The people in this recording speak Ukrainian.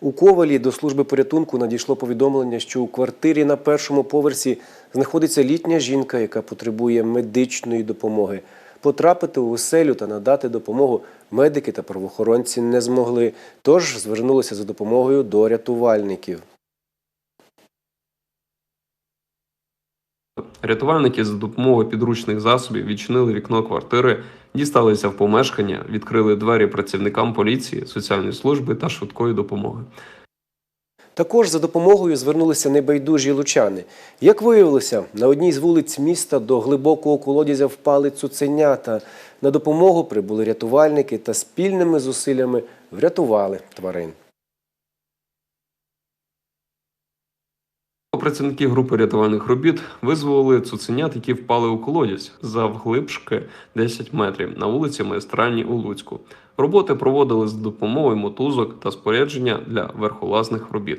У Ковалі до служби порятунку надійшло повідомлення, що у квартирі на першому поверсі знаходиться літня жінка, яка потребує медичної допомоги. Потрапити у оселю та надати допомогу медики та правоохоронці не змогли, тож звернулися за допомогою до рятувальників. Рятувальники за допомогою підручних засобів відчинили вікно квартири, дісталися в помешкання, відкрили двері працівникам поліції, соціальної служби та швидкої допомоги. Також за допомогою звернулися небайдужі лучани. Як виявилося, на одній з вулиць міста до глибокого колодязя впали цуценята. На допомогу прибули рятувальники та спільними зусиллями врятували тварин. Працівники групи рятувальних робіт визволили цуценят, які впали у колодязь завглибшки 10 метрів на вулиці Майстральній у Луцьку. Роботи проводили з допомогою мотузок та спорядження для верхолазних робіт.